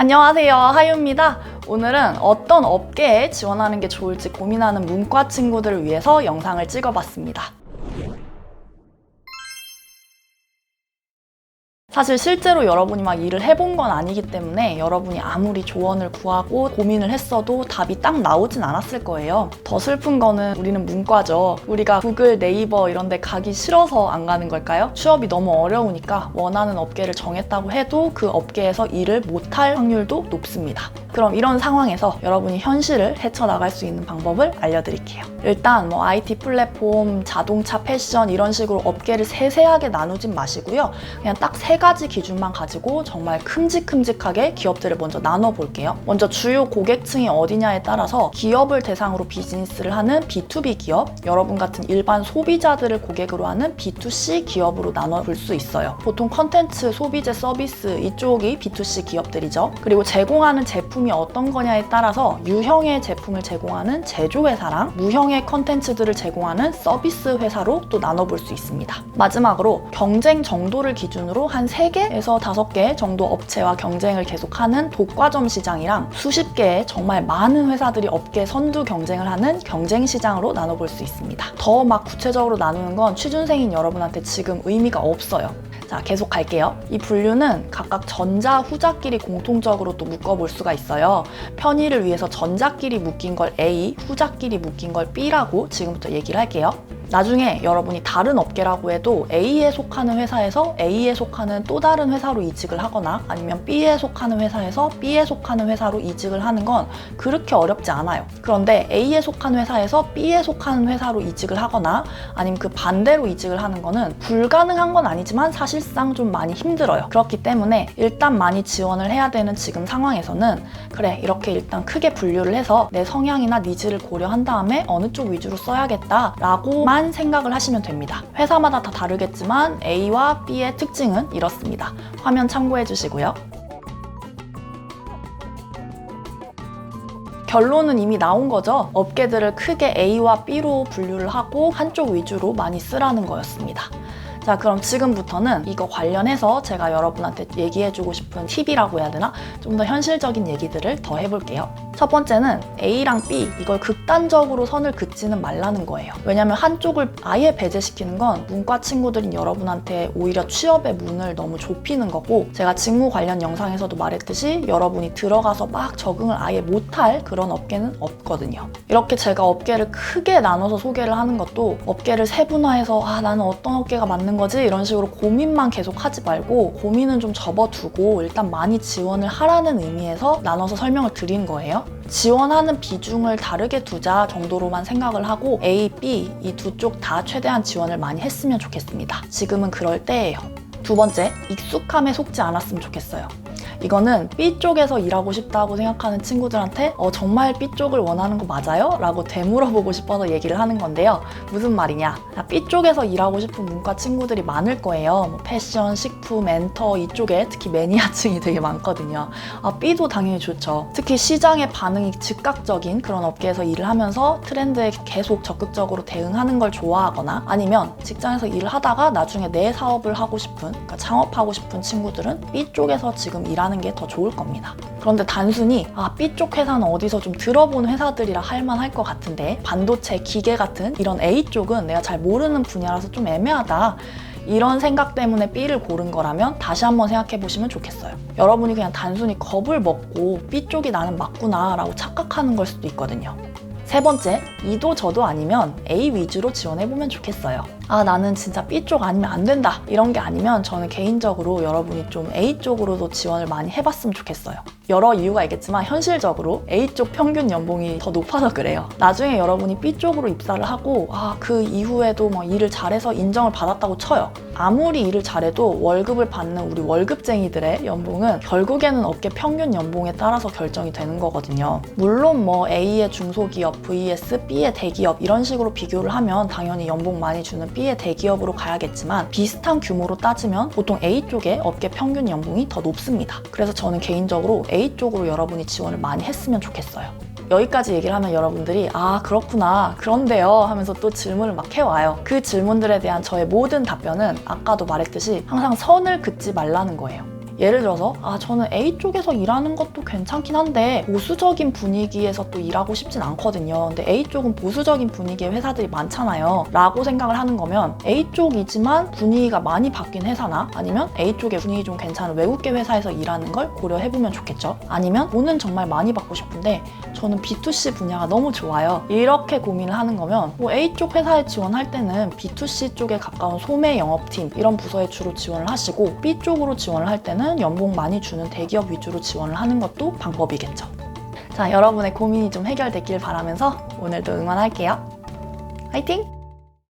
안녕하세요. 하유입니다. 오늘은 어떤 업계에 지원하는 게 좋을지 고민하는 문과 친구들을 위해서 영상을 찍어봤습니다. 사실 실제로 여러분이 막 일을 해본 건 아니기 때문에 여러분이 아무리 조언을 구하고 고민을 했어도 답이 딱 나오진 않았을 거예요. 더 슬픈 거는 우리는 문과죠. 우리가 구글, 네이버 이런 데 가기 싫어서 안 가는 걸까요? 취업이 너무 어려우니까 원하는 업계를 정했다고 해도 그 업계에서 일을 못할 확률도 높습니다. 그럼 이런 상황에서 여러분이 현실을 헤쳐나갈 수 있는 방법을 알려드릴게요. 일단 뭐 IT 플랫폼, 자동차, 패션 이런 식으로 업계를 세세하게 나누진 마시고요. 그냥 딱 세 가지 기준만 가지고 정말 큼직큼직하게 기업들을 먼저 나눠 볼게요. 먼저 주요 고객층이 어디냐에 따라서 기업을 대상으로 비즈니스를 하는 B2B 기업, 여러분 같은 일반 소비자들을 고객으로 하는 B2C 기업으로 나눠 볼 수 있어요. 보통 컨텐츠, 소비재, 서비스 이쪽이 B2C 기업들이죠. 그리고 제공하는 제품이 어떤 거냐에 따라서 유형의 제품을 제공하는 제조회사랑 무형의 컨텐츠들을 제공하는 서비스 회사로 또 나눠 볼 수 있습니다. 마지막으로 경쟁 정도를 기준으로 한 3개에서 5개 정도 업체와 경쟁을 계속하는 독과점 시장이랑 수십 개의 정말 많은 회사들이 업계 선두 경쟁을 하는 경쟁 시장으로 나눠볼 수 있습니다. 더 막 구체적으로 나누는 건 취준생인 여러분한테 지금 의미가 없어요. 자, 계속 갈게요. 이 분류는 각각 전자, 후자끼리 공통적으로 또 묶어볼 수가 있어요. 편의를 위해서 전자끼리 묶인 걸 A, 후자끼리 묶인 걸 B라고 지금부터 얘기를 할게요. 나중에 여러분이 다른 업계라고 해도 A에 속하는 회사에서 A에 속하는 또 다른 회사로 이직을 하거나 아니면 B에 속하는 회사에서 B에 속하는 회사로 이직을 하는 건 그렇게 어렵지 않아요. 그런데 A에 속하는 회사에서 B에 속하는 회사로 이직을 하거나 아니면 그 반대로 이직을 하는 거는 불가능한 건 아니지만 사실상 좀 많이 힘들어요. 그렇기 때문에 일단 많이 지원을 해야 되는 지금 상황에서는 그래 이렇게 일단 크게 분류를 해서 내 성향이나 니즈를 고려한 다음에 어느 쪽 위주로 써야겠다라고만 생각을 하시면 됩니다. 회사마다 다 다르겠지만 A와 B의 특징은 이렇습니다. 화면 참고해 주시고요. 결론은 이미 나온 거죠. 업계들을 크게 A와 B로 분류를 하고 한쪽 위주로 많이 쓰라는 거였습니다. 자, 그럼 지금부터는 이거 관련해서 제가 여러분한테 얘기해주고 싶은 팁이라고 해야 되나? 좀 더 현실적인 얘기들을 더 해볼게요. 첫 번째는 A랑 B, 이걸 극단적으로 선을 긋지는 말라는 거예요. 왜냐면 한쪽을 아예 배제시키는 건 문과 친구들인 여러분한테 오히려 취업의 문을 너무 좁히는 거고, 제가 직무 관련 영상에서도 말했듯이 여러분이 들어가서 막 적응을 아예 못할 그런 업계는 없거든요. 이렇게 제가 업계를 크게 나눠서 소개를 하는 것도 업계를 세분화해서 아, 나는 어떤 업계가 맞는 거지? 이런 식으로 고민만 계속 하지 말고 고민은 좀 접어두고 일단 많이 지원을 하라는 의미에서 나눠서 설명을 드린 거예요. 지원하는 비중을 다르게 두자 정도로만 생각을 하고 A, B 이 두 쪽 다 최대한 지원을 많이 했으면 좋겠습니다. 지금은 그럴 때예요. 두 번째, 익숙함에 속지 않았으면 좋겠어요. 이거는 B 쪽에서 일하고 싶다고 생각하는 친구들한테 어, 정말 B 쪽을 원하는 거 맞아요? 라고 되물어보고 싶어서 얘기를 하는 건데요. 무슨 말이냐? 자, B 쪽에서 일하고 싶은 문과 친구들이 많을 거예요. 뭐 패션, 식품, 엔터 이쪽에 특히 매니아층이 되게 많거든요. 아, B도 당연히 좋죠. 특히 시장의 반응이 즉각적인 그런 업계에서 일을 하면서 트렌드에 계속 적극적으로 대응하는 걸 좋아하거나 아니면 직장에서 일을 하다가 나중에 내 사업을 하고 싶은 그러니까 창업하고 싶은 친구들은 B 쪽에서 지금 일하는 게 더 좋을 겁니다. 그런데 단순히 아 B쪽 회사는 어디서 좀 들어본 회사들이라 할만할 것 같은데 반도체, 기계 같은 이런 A 쪽은 내가 잘 모르는 분야라서 좀 애매하다. 이런 생각 때문에 B를 고른 거라면 다시 한번 생각해 보시면 좋겠어요. 여러분이 그냥 단순히 겁을 먹고 B 쪽이 나는 맞구나 라고 착각하는 걸 수도 있거든요. 세 번째, 이도 저도 아니면 A 위주로 지원해 보면 좋겠어요. 아, 나는 진짜 B 쪽 아니면 안 된다. 이런 게 아니면 저는 개인적으로 여러분이 좀 A 쪽으로도 지원을 많이 해봤으면 좋겠어요. 여러 이유가 있겠지만 현실적으로 A 쪽 평균 연봉이 더 높아서 그래요. 나중에 여러분이 B 쪽으로 입사를 하고 아, 그 이후에도 뭐 일을 잘해서 인정을 받았다고 쳐요. 아무리 일을 잘해도 월급을 받는 우리 월급쟁이들의 연봉은 결국에는 업계 평균 연봉에 따라서 결정이 되는 거거든요. 물론 뭐 A의 중소기업 vs B의 대기업 이런 식으로 비교를 하면 당연히 연봉 많이 주는 B의 대기업으로 가야겠지만 비슷한 규모로 따지면 보통 A 쪽의 업계 평균 연봉이 더 높습니다. 그래서 저는 개인적으로 A 쪽으로 여러분이 지원을 많이 했으면 좋겠어요. 여기까지 얘기를 하면 여러분들이 아 그렇구나 그런데요 하면서 또 질문을 막 해와요 그 질문들에 대한 저의 모든 답변은 아까도 말했듯이 항상 선을 긋지 말라는 거예요 예를 들어서 아 저는 A 쪽에서 일하는 것도 괜찮긴 한데 보수적인 분위기에서 또 일하고 싶진 않거든요. 근데 A 쪽은 보수적인 분위기의 회사들이 많잖아요. 라고 생각을 하는 거면 A 쪽이지만 분위기가 많이 바뀐 회사나 아니면 A 쪽의 분위기 좀 괜찮은 외국계 회사에서 일하는 걸 고려해보면 좋겠죠. 아니면 돈은 정말 많이 받고 싶은데 저는 B2C 분야가 너무 좋아요. 이렇게 고민을 하는 거면 뭐 A 쪽 회사에 지원할 때는 B2C 쪽에 가까운 소매 영업팀 이런 부서에 주로 지원을 하시고 B 쪽으로 지원을 할 때는 연봉 많이 주는 대기업 위주로 지원을 하는 것도 방법이겠죠. 자, 여러분의 고민이 좀 해결되길 바라면서 오늘도 응원할게요. 화이팅!